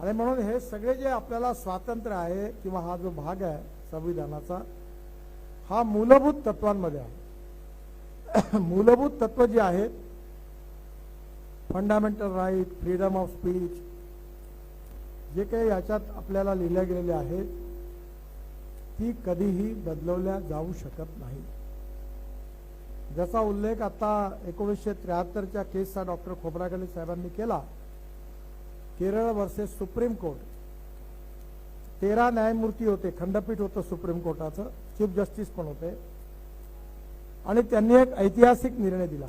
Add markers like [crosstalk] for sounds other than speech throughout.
आणि म्हणून हे सगळे जे आपल्याला स्वातंत्र्य आहे किंवा हा जो भाग आहे संविधानाचा हा मूलभूत तत्वांमध्ये आहे. [coughs] मूलभूत तत्व जी आहेत fundamental right freedom of speech जे काही याच्यात आपल्याला लिहिल्या गेलेले आहेत ती कधीही बदलवल्या जाऊ शकत नाही. ज्याचा उल्लेख आता एकोणीसशे त्र्याहत्तरच्या केसचा डॉक्टर खोब्रागडे साहेबांनी केला केरळ वर्सेस सुप्रीम कोर्ट. तेरा न्यायमूर्ती होते खंडपीठ होतं सुप्रीम कोर्टाचं चीफ जस्टिस पण होते. आणि त्यांनी एक ऐतिहासिक निर्णय दिला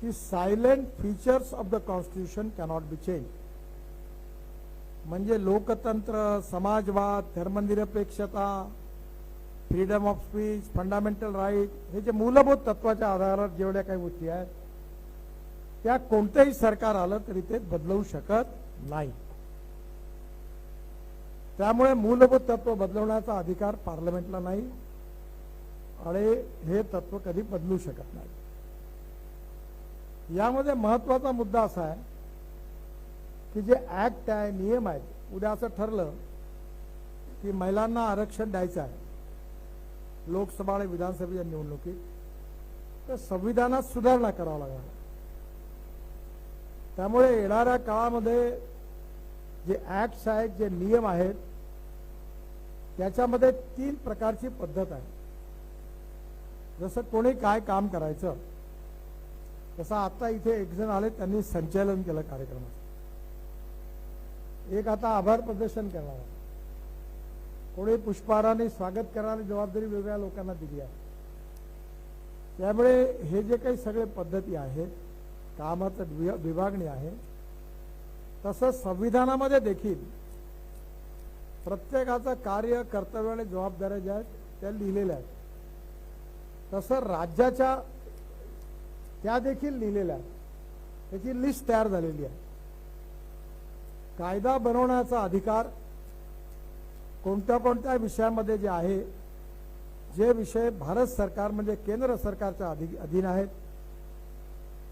की silent features of the constitution cannot be change म्हणजे लोकतंत्र समाजवाद धर्मनिरपेक्षता freedom of speech fundamental right हे जे मूलभूत तत्वाच्या आधारावर जेवढ्या काही गोष्टी आहेत त्या कोणतंही सरकार आलं तरी ते बदलवू शकत नाही. त्यामुळे मूलभूत तत्व बदलवण्याचा अधिकार पार्लमेंटला नाही आणि हे तत्व कधी बदलू शकत नाही. यामध्ये महत्त्वाचा मुद्दा असा आहे की जे ऍक्ट आहे नियम आहेत उद्या असं ठरलं की महिलांना आरक्षण द्यायचं आहे लोकसभा आणि विधानसभेच्या निवडणुकीत तर संविधानात सुधारणा करावं लागणार त्यामुळे येणाऱ्या काळामध्ये जे ऍक्ट्स आहेत जे नियम आहेत त्याच्यामध्ये तीन प्रकारची पद्धत आहे. जसं कोणी काय काम करायचं तसं आता इथे एक जण आले त्यांनी संचालन केलं कार्यक्रमाचं. एक आता आभार प्रदर्शन करणार आहे. कोणी पुष्पहाराने स्वागत करणारी जबाबदारी वेगळ्या लोकांना दिली आहे. त्यामुळे हे जे काही सगळे पद्धती आहेत कामाचं विभागणी आहे. तसं संविधानामध्ये देखील प्रत्येकाचं कार्य कर्तव्य आणि जबाबदाऱ्या ज्या आहेत त्या लिहिलेल्या आहेत. तसं राज्याच्या त्या देखील लिहिलेल्या आहेत. त्याची लिस्ट तयार झालेली आहे. कायदा बनवण्याचा अधिकार कोणत्या कोणत्या विषयामध्ये जे आहे जे विषय भारत सरकार म्हणजे केंद्र सरकारच्या अधि- अधीन आहेत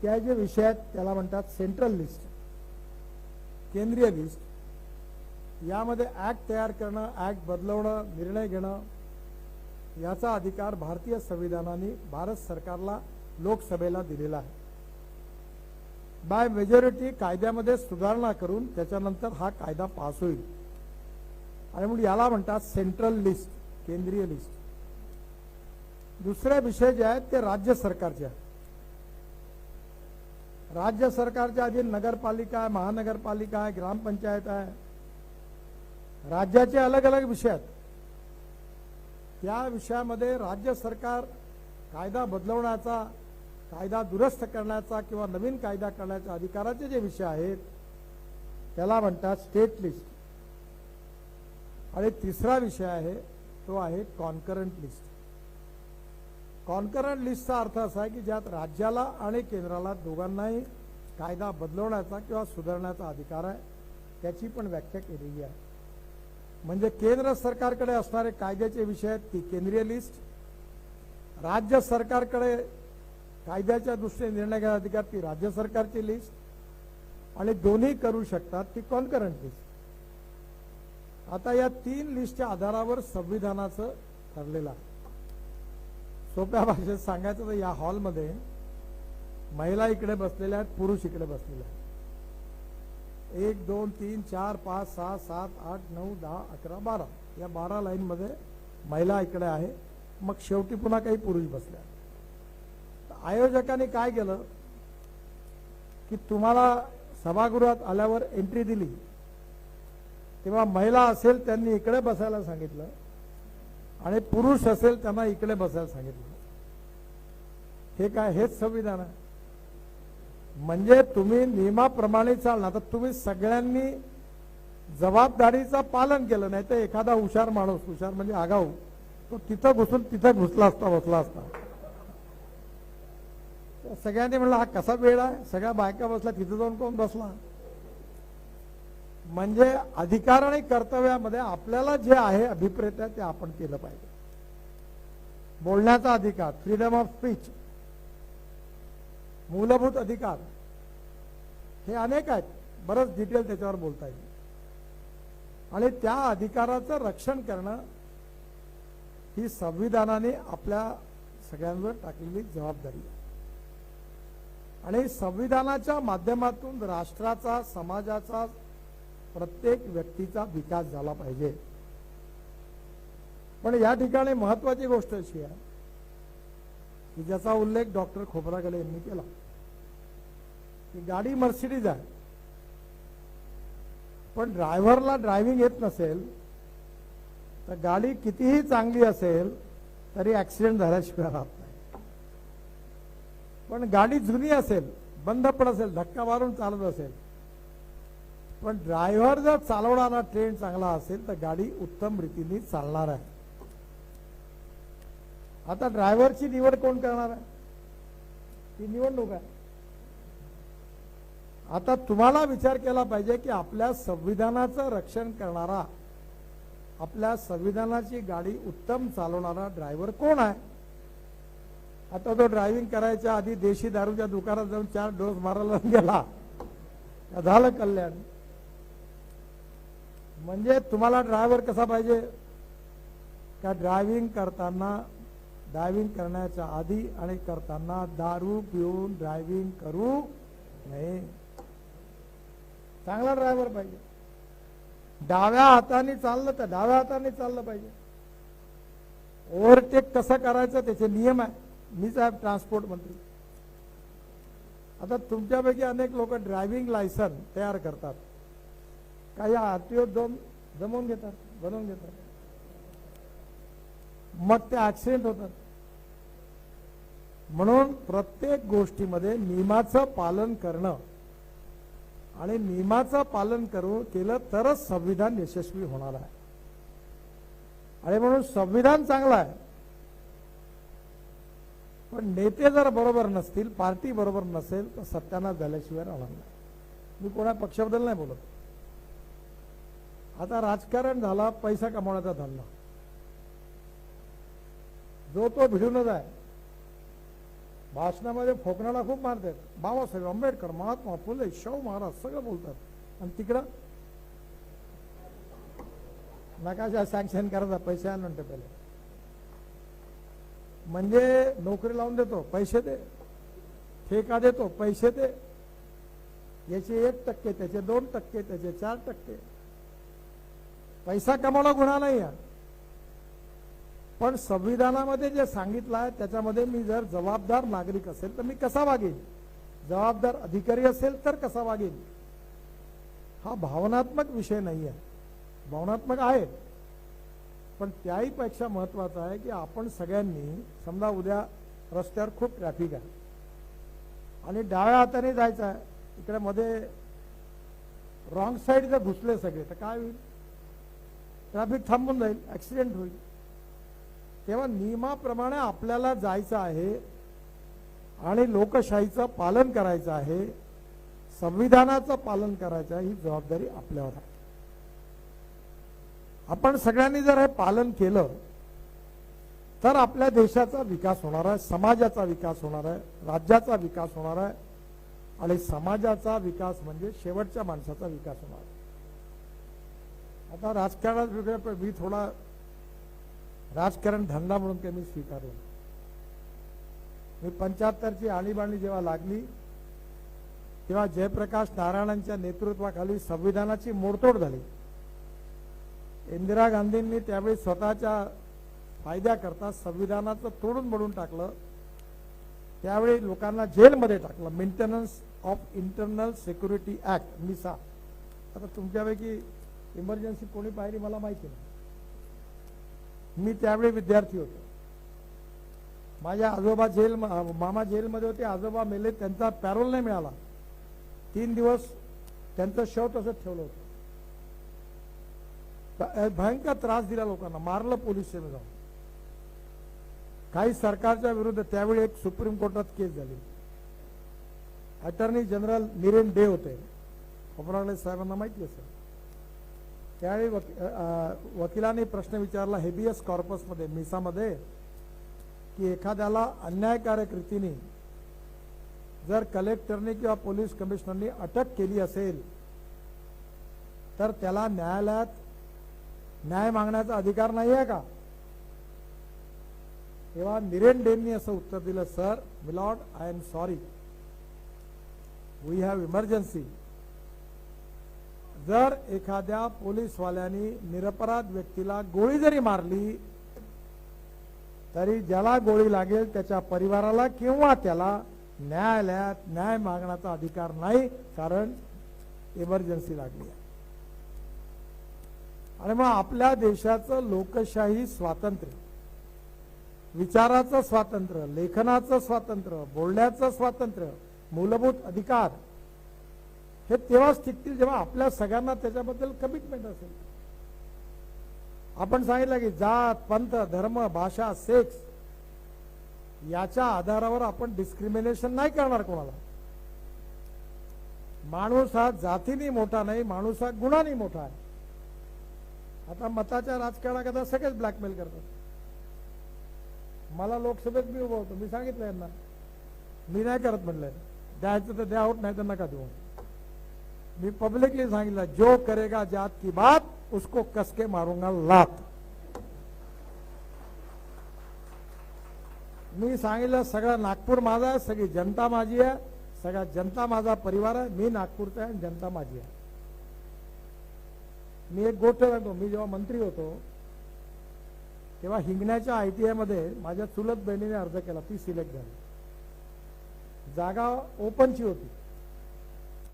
त्या जे विषय आहेत त्याला म्हणतात सेंट्रल लिस्ट केंद्रीय लिस्ट यामध्ये ऍक्ट तयार करणं ऍक्ट बदलवणं निर्णय घेणं याचा अधिकार भारतीय संविधानाने भारत सरकारला लोकसभेला दिलेला आहे. बाय मेजॉरिटी कायद्यामध्ये सुधारणा करून त्याच्यानंतर हा कायदा पास होईल. आणि म्हणून याला म्हणतात सेंट्रल लिस्ट केंद्रीय लिस्ट दुसरे विषय जे आहेत ते राज्य सरकारचे आहेत. राज्य सरकारच्या अधीन नगरपालिका आहे महानगरपालिका आहे ग्रामपंचायत आहे. राज्याचे अलग अलग विषय आहेत. त्या विषयामध्ये राज्य सरकार कायदा बदलवण्याचा कायदा दुरुस्त करण्याचा किंवा नवीन कायदा करण्याच्या अधिकाराचे जे विषय आहेत त्याला म्हणतात स्टेट लिस्ट आणि तिसरा विषय आहे तो आहे कॉन्करंट लिस्ट कॉन्करंट लिस्टचा अर्थ असा आहे की ज्यात राज्याला आणि केंद्राला दोघांनाही कायदा बदलवण्याचा किंवा सुधारण्याचा अधिकार आहे त्याची पण व्याख्या केलेली आहे. म्हणजे केंद्र सरकारकडे असणारे कायद्याचे विषय आहेत ती केंद्रीय लिस्ट. राज्य सरकारकडे कायद्याच्या दृष्टीने निर्णय घेण्याचा अधिकार ती राज्य सरकारची लिस्ट. आणि दोन्ही करू शकतात ती कॉन्करंट लिस्ट. आता या तीन लिस्टच्या आधारावर संविधानाचं ठरलेलं आहे. सोप्या भाषेत सांगायचं तर या हॉलमध्ये महिला इकडे बसलेल्या आहेत पुरुष इकडे बसलेले आहेत. एक दोन तीन चार पाच सहा सात आठ नऊ दहा अकरा बारा. या बारा लाईनमध्ये महिला इकडे आहे. मग शेवटी पुन्हा काही पुरुष बसले आहेत. आयोजकांनी काय केलं? की तुम्हाला सभागृहात आल्यावर एंट्री दिली. तेव्हा महिला असेल त्यांनी इकडे बसायला सांगितलं. आणि पुरुष असेल त्यांना इकडे बसायला सांगितलं. हे काय हेच संविधान आहे. म्हणजे तुम्ही नियमाप्रमाणे चालणार तर तुम्ही सगळ्यांनी जबाबदारीचा पालन केलं नाही तर एखादा हुशार माणूस हुशार म्हणजे आगाऊ तो तिथं घुसून तिथं घुसला असता बसला असता. तर सगळ्यांनी म्हणलं हा कसा वेळ आहे? सगळ्या बायका बसल्या तिथं जाऊन कोण बसला? म्हणजे अधिकार आणि कर्तव्यामध्ये आपल्याला जे आहे अभिप्रेत ते आपण केलं पाहिजे. बोलण्याचा अधिकार फ्रीडम ऑफ स्पीच मूलभूत अधिकार हे अनेक आहेत. बरंच डिटेल त्याच्यावर बोलता येईल. आणि त्या अधिकाराचं रक्षण करणं ही संविधानाने आपल्या सगळ्यांवर टाकलेली जबाबदारी आहे. आणि संविधानाच्या माध्यमातून राष्ट्राचा समाजाचा प्रत्येक व्यक्तीचा विकास झाला पाहिजे. पण या ठिकाणी महत्वाची गोष्ट अशी आहे की ज्याचा उल्लेख डॉक्टर खोबरागले यांनी केला की गाडी मर्सिडीज आहे. पण ड्रायव्हरला ड्रायव्हिंग येत नसेल तर गाडी कितीही चांगली असेल तरी ऍक्सिडेंट झाल्याशिवाय राहत नाही. पण गाडी जुनी असेल बंद पण असेल धक्का मारून चालत असेल पण ड्रायव्हर जर चालवणारा ट्रेन चांगला असेल तर गाडी उत्तम रीतीने चालणार आहे. आता ड्रायव्हरची निवड कोण करणार आहे? ती निवडणूक आहे. आता तुम्हाला विचार केला पाहिजे की आपल्या संविधानाचं रक्षण करणारा आपल्या संविधानाची गाडी उत्तम चालवणारा ड्रायव्हर कोण आहे? आता तो ड्रायव्हिंग करायच्या आधी देशी दारूच्या दुकानात जाऊन चार डोस मारायला गेला. झालं कल्याण. म्हणजे तुम्हाला ड्रायव्हर कसा पाहिजे? का ड्रायव्हिंग करताना ड्रायव्हिंग करण्याच्या आधी आणि करताना दारू पिऊन ड्रायव्हिंग करू नये? चांगला ड्रायव्हर पाहिजे. डाव्या हाताने चाललं तर डाव्या हाताने चाललं पाहिजे. ओव्हरटेक कसं करायचं त्याचे नियम आहे. मी साहेब ट्रान्सपोर्ट मंत्री. आता तुमच्यापैकी अनेक लोक ड्रायव्हिंग लायसन तयार करतात. काही आरटीओ दोन जमवून घेतात बनवून घेतात. मग ते ऍक्सिडेंट होतात. म्हणून प्रत्येक गोष्टीमध्ये नियमाचं पालन करणं आणि नियमाचं पालन करू केलं तरच संविधान यशस्वी होणार आहे. आणि म्हणून संविधान चांगलं आहे. पण नेते जर बरोबर नसतील पार्टी बरोबर नसेल तर सत्यानाश झाल्याशिवाय राहणार नाही. मी कोणा पक्षाबद्दल नाही बोलत. आता राजकारण झाला पैसा कमावण्याचा धंदा. जो तो भिडूनच आहे. भाषणामध्ये फोकणाला खूप मारतात बाबासाहेब आंबेडकर महात्मा फुले शाहू महाराज सगळं बोलतात. आणि तिकडं? नकाशा सँक्शन करायचा पैसे आण म्हणते पहिले. म्हणजे नोकरी लावून देतो पैसे दे. ठेका देतो पैसे दे. याचे एक टक्के त्याचे दोन टक्के त्याचे चार टक्के. पैसा कमावणं गुन्हा नाही आहे. पण संविधानामध्ये जे सांगितलं आहे त्याच्यामध्ये मी जर जबाबदार नागरिक असेल तर मी कसा वागेन? जबाबदार अधिकारी असेल तर कसा वागेन? हा भावनात्मक विषय नाही आहे भावनात्मक आहे. पण त्याही पेक्षा महत्वाचं आहे की आपण सगळ्यांनी समजा उद्या रस्त्यावर खूप ट्रॅफिक आहे. आणि डाव्या हाताने जायचं आहे. इकडे मध्ये रॉंग साईड जर घुसले सगळे तर काय होईल? ट्रॅफिक थांबून जाईल ऍक्सिडेंट होईल. तेव्हा नियमाप्रमाणे आपल्याला जायचं आहे आणि लोकशाहीचं पालन करायचं आहे संविधानाचं पालन करायचं आहे ही जबाबदारी आपल्यावर आहे. आपण सगळ्यांनी जर हे पालन केलं तर आपल्या देशाचा विकास होणार आहे समाजाचा विकास होणार आहे राज्याचा विकास होणार आहे आणि समाजाचा विकास म्हणजे शेवटच्या माणसाचा विकास होणार आहे. आता राजकारणात वेगळं मी थोडा राजकारण धंदा म्हणून ते मी स्वीकारलं मी पंच्याहत्तरची आणीबाणी जेव्हा लागली तेव्हा जयप्रकाश नारायणांच्या नेतृत्वाखाली संविधानाची मोडतोड झाली. इंदिरा गांधींनी त्यावेळी स्वतःच्या फायद्याकरता संविधानाचं तोडून मोडून टाकलं. त्यावेळी लोकांना जेलमध्ये टाकलं. Maintenance of internal security act MISA. आता तुमच्यापैकी इमर्जन्सी कोणी पाहिली मला माहिती नाही. मी त्यावेळी विद्यार्थी होतो. माझ्या आजोबा जेल मामा जेलमध्ये होते आजोबा मेले त्यांचा पॅरोल नाही मिळाला. तीन दिवस त्यांचं शव तसंच ठेवलं होतं. भयंकर त्रास दिला लोकांना मारलं पोलीस सेवे जाऊन. काही सरकारच्या विरुद्ध त्यावेळी एक सुप्रीम कोर्टात केस झाली. अटर्नी जनरल निरेन डे होते. खोबरागडे साहेबांना माहिती असेल. त्यावेळी वकी- वकिलांनी प्रश्न विचारला हेबियस कॉर्पसमध्ये मिसामध्ये की एखाद्याला अन्यायकारक रीतीने जर कलेक्टरने किंवा पोलीस कमिशनरने अटक केली असेल तर त्याला न्यायालयात न्याय मागण्याचा अधिकार नाही आहे का? तेव्हा निरेन डेननी असं उत्तर दिलं sir milord I am sorry. We have emergency. जर एखाद्या पोलीसवाल्याने निरपराध व्यक्तीला गोळी जरी मारली तरी ज्याला गोळी लागेल त्याच्या परिवाराला किंवा त्याला न्यायालयात न्याय मागण्याचा अधिकार नाही कारण इमर्जन्सी लागली आहे. आणि मग आपल्या देशाचं लोकशाही स्वातंत्र्य विचाराचं स्वातंत्र्य लेखनाचं स्वातंत्र्य बोलण्याचं स्वातंत्र्य मूलभूत अधिकार हे तेव्हाच टिकतील जेव्हा आपल्या सगळ्यांना त्याच्याबद्दल कमिटमेंट असेल. आपण सांगितलं की जात पंथ धर्म भाषा सेक्स याच्या आधारावर आपण डिस्क्रिमिनेशन नाही करणार कोणाला. माणूस हा जातीने मोठा नाही माणूस हा गुणाने मोठा आहे. आता मताच्या राजकारणाकरता सगळेच ब्लॅकमेल करतात. मला लोकसभेत मी उभं होतो मी सांगितलं यांना. मी नाही करत म्हणलंय द्यायचं तर द्या होत नाही तर नका देऊ. मी पब्लिकली सांगितलं जो करेगा जात की बात उसको कसके मारूंगा लात. मी सांगितलं सगळं नागपूर माझा आहे सगळी जनता माझी आहे सगळ्या जनता माझा परिवार आहे मी नागपूरचा आहे आणि जनता माझी आहे. मी एक गोष्ट सांगतो मी जेव्हा मंत्री होतो तेव्हा हिंगण्याच्या आयटीआयमध्ये माझ्या चुलत बहिणीने अर्ज केला ती सिलेक्ट झाली. जागा ओपनची होती.